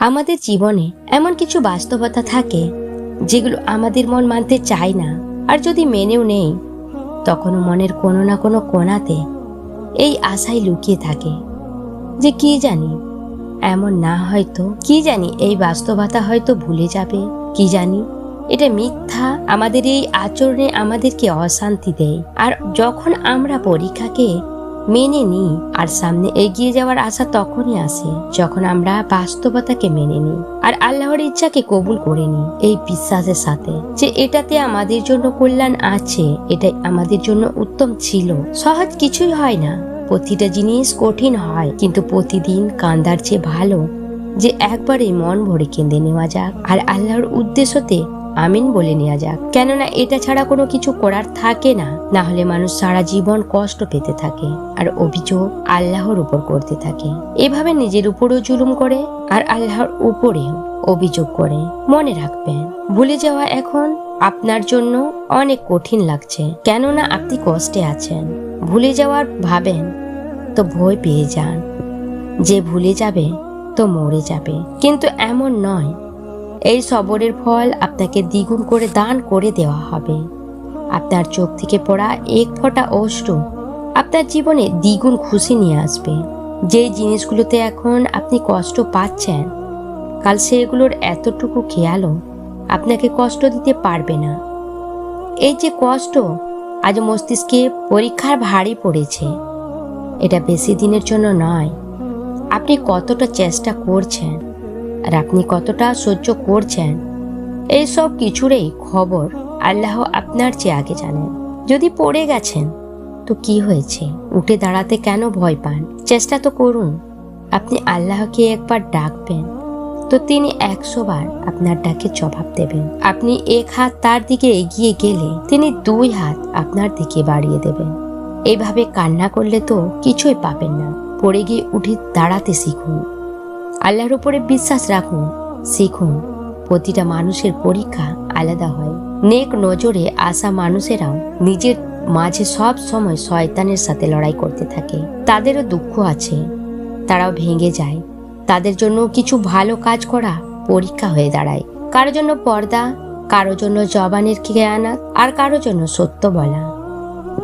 আমাদের জীবনে এমন কিছু বাস্তবতা থাকে যেগুলো আমাদের মন মানতে চায় না। আর যদি মেনেও নেই, তখনও মনের কোনো না কোনো কোণাতে এই আশাই লুকিয়ে থাকে যে কি জানি, এমন না হয়তো, কি জানি এই বাস্তবতা হয়তো ভুলে যাবে, কি জানি। এটা মিথ্যা আমাদের এই আচরণে আমাদেরকে অশান্তি দেয়। আর যখন আমরা পরীক্ষাকে মেনে নিই আর সামনে এগিয়ে যাওয়ার আশা তখনই আসে যখন আমরা বাস্তবতাকে মেনে নিই আর আল্লাহর ইচ্ছাকে কবুল করে নিই এই বিশ্বাসের সাথে যে এটাতে আমাদের জন্য কল্যাণ আছে, এটাই আমাদের জন্য উত্তম ছিল। সহজ কিছুই হয় না। প্রতিটা জিনিস কঠিন হয়, কিন্তু প্রতিদিন কান্দার চেয়ে ভালো যে একবারে মন ভরে কেঁদে নেওয়া যাক। আর আল্লাহর উদ্দেশ্যতে আমিন বলে নেওয়া যাক। কেননা এটা ছাড়া কোনো কিছু করার থাকে না না হলে মানুষ সারা জীবন কষ্ট পেতে থাকে আর অভিযোগ আল্লাহর উপর করতে থাকে। এভাবে নিজের উপরও জুলুম করে আর আল্লাহর উপরেও অভিযোগ করে। মনে রাখবেন, ভুলে যাওয়া এখন আপনার জন্য অনেক কঠিন লাগছে। কেননা আপনি কষ্টে আছেন, ভুলে যাওয়ার ভাবেন, তো ভয় পেয়ে যান। যে ভুলে যাবে, তো মরে যাবে। কিন্তু এমন নয়। এই সবরের ফল আপনাকে দ্বিগুণ করে দান করে দেওয়া হবে। আপনার চোখ থেকে পড়া এক ফোঁটা অশ্রু আপনার জীবনে দ্বিগুণ খুশি নিয়ে আসবে। যে জিনিসগুলোতে এখন আপনি কষ্ট পাচ্ছেন, কাল সেগুলোর এতটুকু খেয়ালও আপনাকে কষ্ট দিতে পারবে না। এই যে কষ্ট, আজ মস্তিষ্কে পরীক্ষার ভারী পড়েছে। এটা বেশি দিনের জন্য নয়, আপনি কতটা চেষ্টা করছেন আর আপনি কতটা সহ্য করছেন? এই সব কিছুরই খবর আল্লাহ আপনার চেয়ে আগে জানেন। যদি পড়ে গেছেন, তো কি হয়েছে? উঠে দাঁড়াতে কেন ভয় পান? চেষ্টা তো করুন। আপনি আল্লাহকে একবার ডাকবেন, তো তিনি একশো বার আপনার ডাকে জবাব দেবেন। আপনি এক হাত তার দিকে এগিয়ে গেলে তিনি দুই হাত আপনার দিকে বাড়িয়ে দেবেন। এইভাবে কান্না করলে তো কিছুই পাবেন না। পড়ে গিয়ে উঠে দাঁড়াতে শিখুন। আল্লাহর উপরে বিশ্বাস রাখুন, শিখুন। প্রতিটা মানুষের পরীক্ষা আলাদা হয়। নেক নজরে আসা মানুষেরাও নিজের মাঝে সব সময় শয়তানের সাথে লড়াই করতে থাকে। তাদেরও দুঃখ আছে, তারাও ভেঙে যায়। তাদের জন্য কিছু ভালো কাজ করা পরীক্ষা হয়ে দাঁড়ায়। কারও জন্য পর্দা, কারও জন্য জবানের খেয়ানাত আর কারও জন্য সত্য বলা।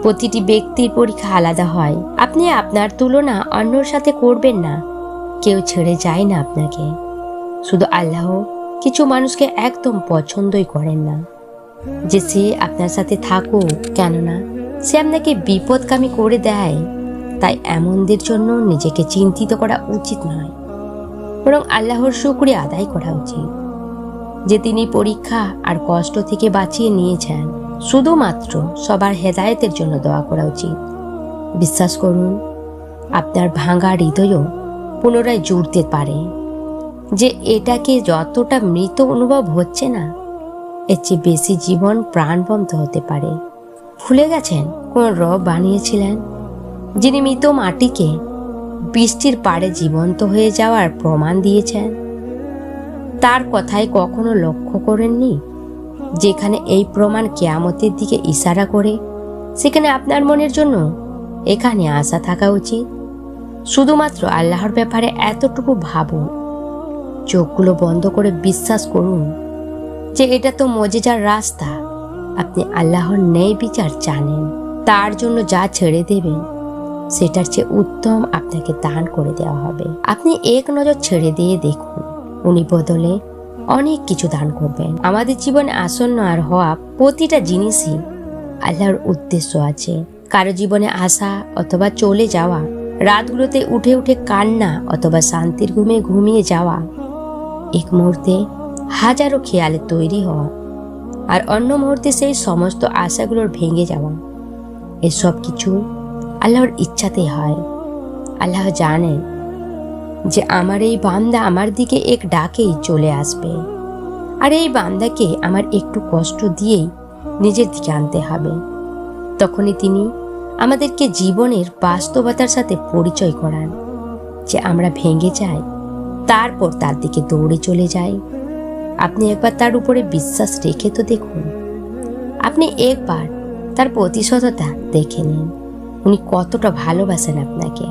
প্রতিটি ব্যক্তির পরীক্ষা আলাদা হয়। আপনি আপনার তুলনা অন্যর সাথে করবেন না। কেউ ছেড়ে যায় না আপনাকে। শুধু আল্লাহ কিছু মানুষকে একদম পছন্দই করেন না। যে সে আপনার সাথে থাকুক, কেননা সে আপনাকে বিপদকামী করে দেয়। তাই এমনদের জন্য নিজেকে চিন্তিত করা উচিত নয়। বরং আল্লাহর শুক্রিয়া আদায় করা উচিত। যে তিনি পরীক্ষা আর কষ্ট থেকে বাঁচিয়ে নিয়েছেন, শুধুমাত্র সবার হেদায়েতের জন্য দোয়া করা উচিত। বিশ্বাস করুন, আপনার ভাঙা হৃদয়ও পুনরায় জুড়তে পারে। যে এটাকে যতটা মৃত অনুভব হচ্ছে না, এর চেয়ে বেশি জীবন প্রাণবন্ত হতে পারে। ভুলে গেছেন কোন রব বানিয়েছিলেন? যিনি মৃত মাটিকে বৃষ্টির পাড়ে জীবন্ত হয়ে যাওয়ার প্রমাণ দিয়েছেন? তার কথায় কখনো লক্ষ্য করেননি? যেখানে এই প্রমাণ কেয়ামতের দিকে ইশারা করে, সেখানে আপনার মনের জন্য এখানে আশা থাকা উচিত? শুধুমাত্র আল্লাহর ব্যাপারে এতটুকু ভাবুন। চোখগুলো বন্ধ করে বিশ্বাস করুন যে এটা তো মজেজার রাস্তা। আপনি আল্লাহর ন্যায় বিচার জানেন, তার জন্য যা ছেড়ে দেবেন, সেটার চেয়ে উত্তম আপনাকে দান করে দেওয়া হবে। আপনি এক নজর ছেড়ে দিয়ে দেখুন, উনি বদলে অনেক কিছু দান করবেন। আমাদের জীবনে আসন্ন আর হওয়া প্রতিটা জিনিসই আল্লাহর উদ্দেশ্য আছে। কারও জীবনে আসা অথবা চলে যাওয়া রাতগুলোতে উঠে উঠে কান্না অথবা শান্তির ঘুমে ঘুমিয়ে যাওয়া। এক মুহূর্তে হাজারো খেয়ালে তৈরি হওয়া আর অন্য মুহূর্তে সেই সমস্ত আশাগুলোর ভেঙে যাওয়া। এসব কিছু আল্লাহর ইচ্ছাতেই হয়। আল্লাহ জানেন যে আমার এই বান্দা আমার দিকে এক ডাকেই চলে আসবে। আর এই বান্দাকে আমার একটু কষ্ট দিয়েই নিজের দিকে আনতে হবে। তখনই তিনি আমাদেরকে জীবনের বাস্তবতার সাথে পরিচয় করান। যে আমরা ভেঙে যাই, তারপর তার দিকে দৌড়ে চলে যাই। আপনি একবার তার উপরে বিশ্বাস রেখে তো দেখুন। আপনি একবার তার প্রতিশোধতা দেখে নিন। উনি কতটা ভালোবাসেন আপনাকে।